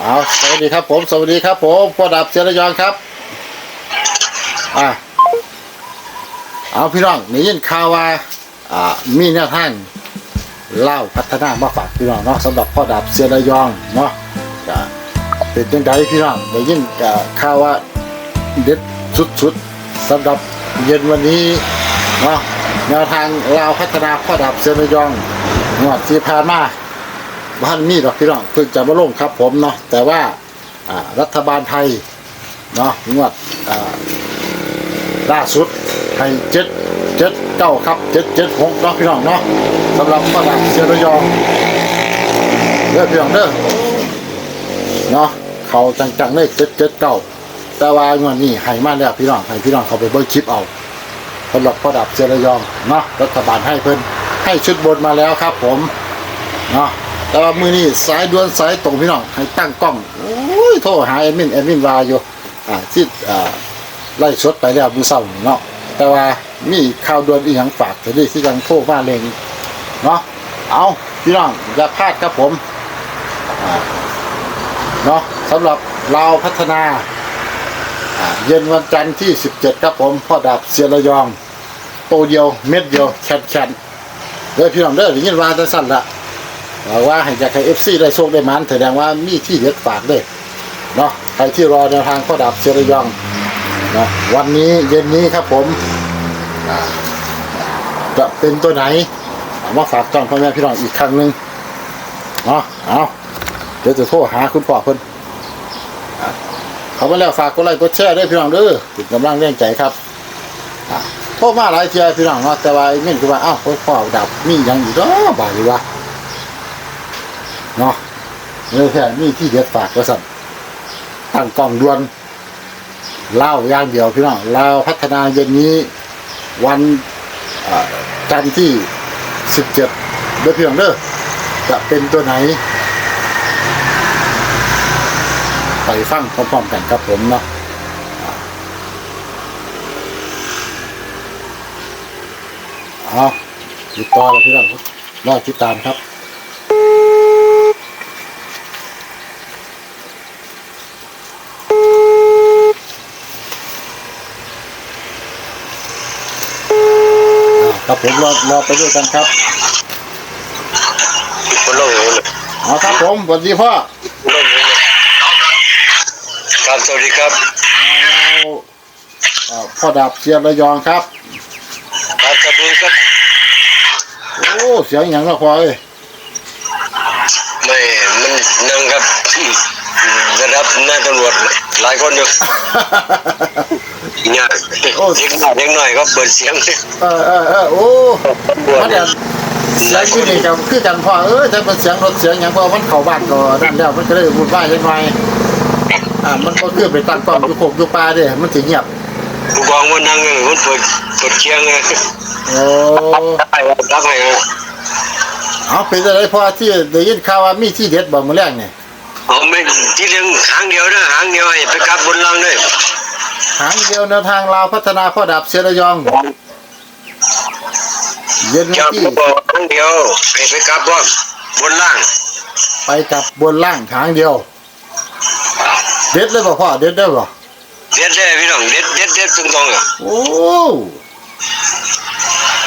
เอาสวัสดีครับผม สวัสดีครับผมพ่อดับเจริญยองครับ อ่าเอาพี่น้องในยินข่าวว่าอ่า มีแนวทางเล่าพัฒนามาฝากพี่น้องเนาะสำหรับพ่อดับเจริญยองเนาะก็เป็นจังไดพี่น้องในยินกับข่าวว่าเด็ดสุดๆสำหรับเย็นวันนี้เนาะแนวทางเล่าพัฒนาพ่อดับเจริญยองงวดที่ผ่านมา บ้านมีดอกพี่น้องเพิ่งจะมาลงครับผมเนาะแต่ว่ารัฐบาลไทยเนาะงวดล่าสุดให้เจ็ดเจ็ดเก้าครับเจ็ดเจ็ดหกเนาะพี่น้องเนาะสำหรับฝรั่งเซระยองเด้อพี่น้องเด้อเนาะเขาจังๆเลยเจ็ดเจ็ดเก้าแต่ว่างวดนี้ให้มาแล้วพี่น้องให้พี่น้องเขาไปเบิ่งคลิปเอาสำหรับประดับเซระยองเนาะรัฐบาลให้เพิ่นให้ชุดบนมาแล้วครับผมเนาะ แต่ว่ามือนี้สายด่วนสายตรงพี่น้องให้ตั้งกล้องโอ้ยโทรหาแอดมินแอดมินวาอยู่อ่าที่อ่าไล่ชดไปแล้วมือเศร้าเนาะแต่ว่ามีข่าวด่วนอีหยังฝากถึงที่ยังโทรมาเลงเนาะเอาพี่น้องอย่าพลาดครับผมเนาะสำหรับเราพัฒนาเย็นวันจันทร์ที่ 17 ครับผมพ่อดาบเสียระยอง โตเดียวเม็ดเดียวแคนแคนๆเด้อพี่น้องเด้อได้ยินว่าจะสั่นละ เราว่าให้จากใครเอฟซีได้โชคได้มันแสดงว่ามีที่เด็ดฝากเลยเนาะใครที่รอแนวทางข้อดับเซรยองเนาะวันนี้เย็นนี้ครับผมจะเป็นตัวไหนเอามาฝากจองพ่อแม่พี่น้องอีกครั้งหนึ่งเนาะเอาเดี๋ยวจะโทรหาคุณพ่อเพิ่นเขามาแล้วฝากกดไลค์กดแชร์ด้วยพี่น้องเด้อติดกำลังเร่งใจครับโทรมาหลายเทียพี่น้องเนาะแต่ว่าไอ้เม่นคือว่าอ้าวพ่อดับมีอย่างอีกเนาะบ่ายวะ เนาะเนื้อแค่นี่ที่เด็ดฝากก็สั่นตั้งกล้องดวนเล่าย่างเดียวพี่น้องเราพัฒนาเย็นนี้ วันจันทร์ที่สิบเจ็ดเด้อพี่น้องเด้อจะเป็นตัวไหน ไปฟังพร้อมๆกันครับผมเนาะอ่าเอาติดต่อเลยพี่น้องรอติดตามครับ ครับผมรอรอไปด้วยกันครับคนโลกอยู่เลยเอาครับผมสวัสดีพ่อโลกอยู่เลยครับสวัสดีครับเอาเอ่อพ่อดาบเชียร์ระยองครับครับสวัสดีครับโอ้เสียงอย่างละพอเอ้ยไม่มันนั่งครับระดับหน้าตำรวจหลายคนอยู่ เนี่ยเด็กหน่อยเด็กหน่อยก็เปิดเสียงเออเออเออโอ้มันเดี๋ยวเสียงที่นี่กับคือกันพ่อเอ้ยแต่เป็นเสียงรถเสียงอย่างพอมันเข้าบ้านก็นั่นแล้วมันก็เลยวุ่นวายยังไงอ่ามันก็คือไปตั้งกล้องอยู่โคกอยู่ป่าเด้มันถึงเงียบผู้กองมันนั่งมันเปิดเปิดเชียงไงโอ้ได้รับให้เอาเป็นอะไรพ่อที่ได้ยินข่าวว่ามีที่เด็ดบ่มาแรงเนี่ยเอาไม่ที่เรื่องหางเดียวนะหางเดียวให้ไปกลับบนลังเลย หางเดียวแนวทางลาวพัฒนาพ่อดาบเชียร์ระยอง เย็นวันเจ้าที่บอกหางเดียวให้ไปกลับบ่บนล่างไปกับบนล่างทางเดียว เด็ดเลยบ่พ่อเด็ดได้บ่เด็ดเลยพี่น้องเด็ดเด็ดเด็ดตรงตรงๆอะโอ้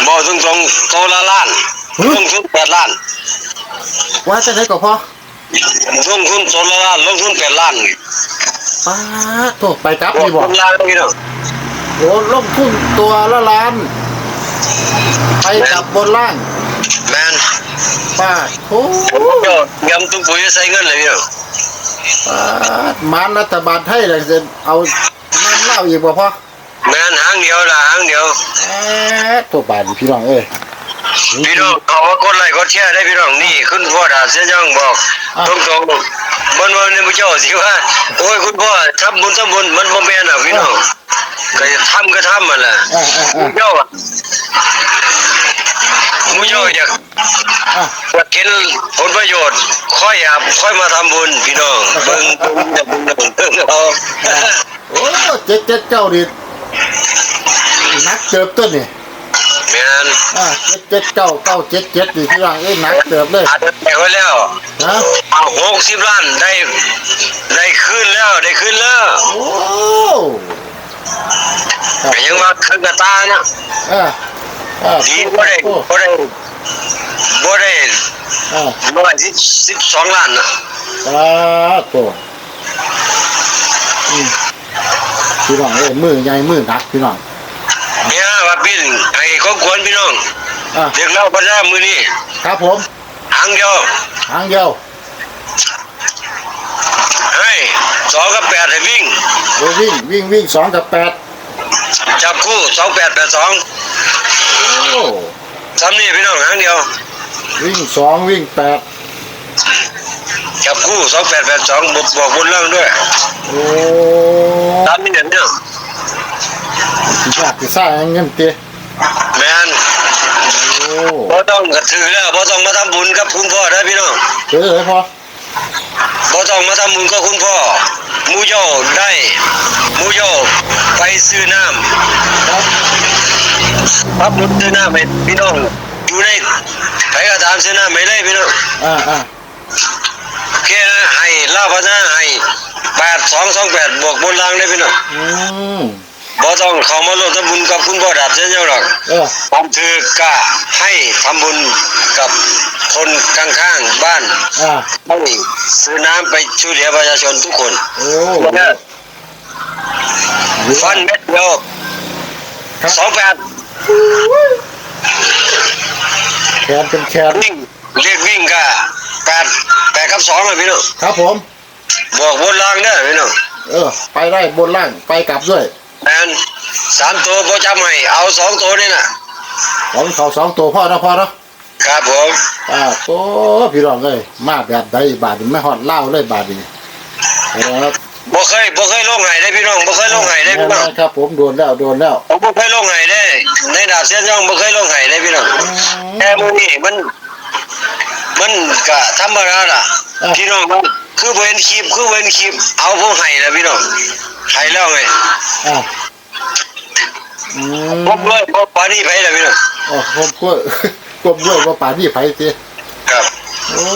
บอกตรงตรงๆโตละล้านลงทุนแปดล้านว่าจะได้ก็พ่อลงทุนโตละล้านลงทุนแปดล้าน ป้าดโตไปกลับบอกนี่บ่บนล่างพี่น้องโอ้ลงทุนตัวละล้าน ไปกลับบนล่างแมนป้าดโอ้เดี๋ยวยำตุ้งปุ๋ยใส่เงินเลยพี่น้องป้าดมานรัฐบาลไทยเลยจะเอาน้ำเหล้าอีกบ่พ่อแมนหางเดียวละหางเดียวแหมตัวบาดนี่พี่น้องเอ้ยพี่น้องเขาว่ากดไลค์กดแชร์ได้พี่น้องนี่คุณพ่อดาเสียยังบอกตรงตรงๆ มันวันนี้พระเจ้าสิว่า โอ้ยคุณพ่อทำบุญทำบุญมันบ่แม่นอะพี่น้องก็จะทำก็ทำมันแหละอ่าอ่าอ่าเจ้าอะมุโยอยากอ่าอยากเห็นผลประโยชน์ ค่อยอยากค่อยมาทำบุญพี่น้องเบิ่งเบิ่งจะบุญเบิ่งเบิ่งเอาโอ้เจ็ดเจ็ดเก้าดินักเติบต้นนี่แม่นอ่าเจ็ดเจ็ดเก้าเก้าเจ็ดเจ็ดนี่พี่น้องเอ้ยนักเติบเลยอาจจะไปไว้แล้ว นะ ไปหกสิบล้านได้ได้ขึ้นแล้วได้ขึ้นแล้วโอ้ครับแต่ยังว่าขึ้นกระตานะอ่าอ่าดีบ่ได้โอ้บ่ได้บ่ได้อ่าร้อยสิบสิบสองล้านนะสาธุอืมพี่น้องเอ้ยมือใหญ่มือหนักพี่น้องเนี่ยว่าพี่ไอ้ของควรพี่น้องอ่าเด็กเล่าภาษามือนี้ครับผมหางเดียวหางเดียว ให้ สองกับแปดให้วิ่ง เดี๋ยววิ่งวิ่งวิ่งสองกับแปดจับคู่สองแปดแปดสองโอ้ซ้ำนี่พี่น้องหางเดียว วิ่งสองวิ่งแปดจับคู่สองแปดแปดสองบอกบอกบนเรื่องด้วยโอ้ซ้ำนี่เนี่ยสิยากสิซ่าเงินเตะแมนโอ้บ่ต้องกระถือแล้วบ่ต้องมาทำบุญกับคุณพ่อได้อพี่น้องเจอเลยพอ บ่ต้องมาทำบุญกับคุณพ่อหมูย่อได้หมูย่อไปซื้อน้ำครับพับรถซื้อน้ำให้พี่น้องอยู่ในไปก็ตามซื้อน้ำไม่ได้พี่น้องอ่าอ่าแค่นะให้ลาพัฒนาให้แปดสองสองแปดบวกบนล่างได้พี่น้องอืมบ่ต้องเข้ามาร่วมทำบุญกับคุณพ่อดาบเช่นเดียวหรอกเออผมถือกะให้ทำบุญกับ คนข้างๆบ้านอ่าให้ซื้อน้ำไปช่วยเหลือประชาชนทุกคนโอ้ฟันเม็ดเดียวครับสองแปดแขนเป็นแขนวิ่งเรียกวิ่งกะแปดแปดกับสองเลยพี่น้องครับผม บวกบนล่างเด้อพี่น้องเออ ไปได้บนล่างไปกลับด้วยแอนสามตัวพอจำให้เอาสองตัวนี่นะของเขาสองตัวพ่อนะพ่อเนาะ ครับผมอ่าโอ้พี่รองเลย มาแบบใดบาทนี่ไม่ฮอดเล่าเลยบาทนี่ครับบ่เคยบ่เคยลงไห้ได้พี่น้องบ่เคยลงไห้ได้พี่น้องครับ ผมโดนแล้วโดนแล้วผมบ่เคยลงไห้ได้ ในดาบเส้นย่องบ่เคยลงไห้ได้พี่น้องแต่มื้อนี้มัน มันก็ธรรมดาล่ะพี่น้องมันคือเว้นคลิปคือเว้นคลิปเอาพวกไห้แล้วพี่น้องไห้แล้วไงอ่าอืมบ่เลยบ่ปานนี้ไปแล้วพี่น้องโอ้ผมก็ กลมด้วยว่าป่านนี่ไผสิครับโอ้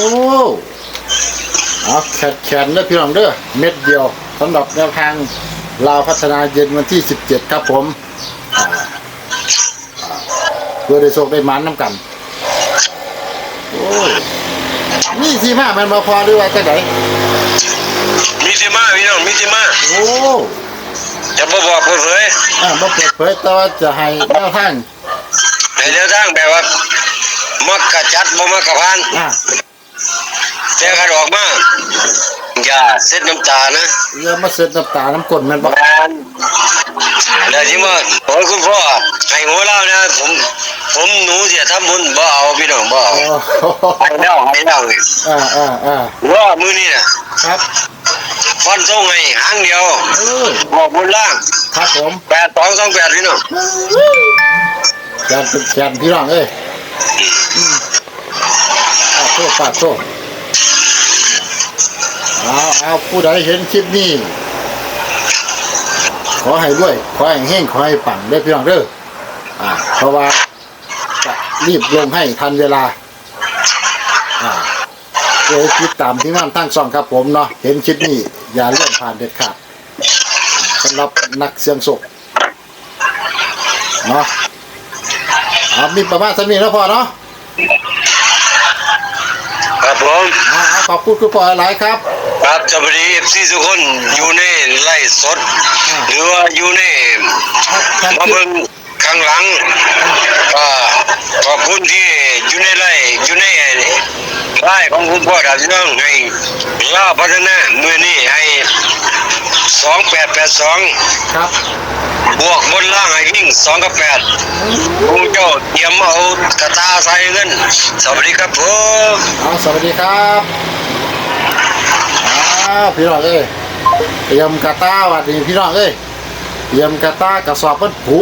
เอาแขนแขนเด้อพี่น้องเด้อเม็ดเดียวสำหรับแนวทางลาวพัฒนาเย็นวันที่ 17 ครับผมอ่าอ่าเพื่อได้โชคได้หมันน้ำกันโอ้ยนี่ที่มามันมาพอหรือว่าจะไหนมีสิมาพี่น้องมีสิมาโอ้จะบ่บอกเปิดเผยอ่ามาเปิดเผยแต่ว่าจะให้แนวทางในแนวทางแบบว่า มักกะจัดบ่มักกะพานอ่าแต่ขันออกมาอย่าเส้นน้ำตานะอย่ามาเสียน้ำตาน้ำกลนแมันบ่แมนแล้วที่ว่าโอ้ยคุณพ่อให้หัวเล่านะผมผมหนูเสียทำบุญบ่เอาพี่น้องบ่เอาโอ้โหให้แล้วให้แล้วนี่อ่าอ่าอ่าว่ามือนี่นะครับฟันทรงให้หางเดียวเออบอกบนล่างครับผมแปดสองสองแปดพี่น้องแกนเป็นแกนพี่น้องเอ้ยอืม ปาโซ่เอาเอาผู้ใดเห็นคลิปนี้ ขอให้ด้วย ขอให้เฮงขอให้ปังได้พี่น้องเด้ออ่า เพราะว่าจะรีบลงให้ทันเวลา อ่าเดี๋ยวติดตามที่งานตั้งช่องครับผมเนาะ เห็นคลิปนี้ อย่าเลื่อนผ่านเด็ดขาดสำหรับนักเสี่ยงโชคเนาะเอามีประมาณสักนี้แล้วพอเนาะ ครับผมเอาเอาขอบคุณคุณพ่อหลายครับ ครับสวัสดีเอฟซีทุกคนอยู่ในไล่สด หรือว่าอยู่ในครับทางมาคลิเบิ่ปงข้างหลังก็ขอบคุณที่อยู่ในไล่อยู่ในไล่ของคุณพ่อดาวน้องให้ล่าพัฒนามือนี้ให้สองแปดแปดสองครับ บวกบนล่างให้วิ่งสองกับแปดคุณเจ้าเตรียมเอากระตาใส่เงินสวัสดีครับผมเอาสวัสดีครับอ้าวพี่น้องเอ้ยเตรียมกระตาวัดนี้พี่น้องเอ้ยเตรียมกระตากระสอบมันผุ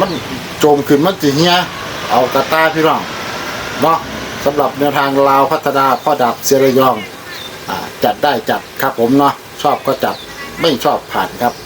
มันโจมขึ้นมันสิเฮียเอากระตาพี่น้องเนาะสำหรับแนวทางลาวพัฒนาพ่อดับเซระยองอจัดได้จัดครับผมเนาะชอบก็จัดไม่ชอบผ่านครับ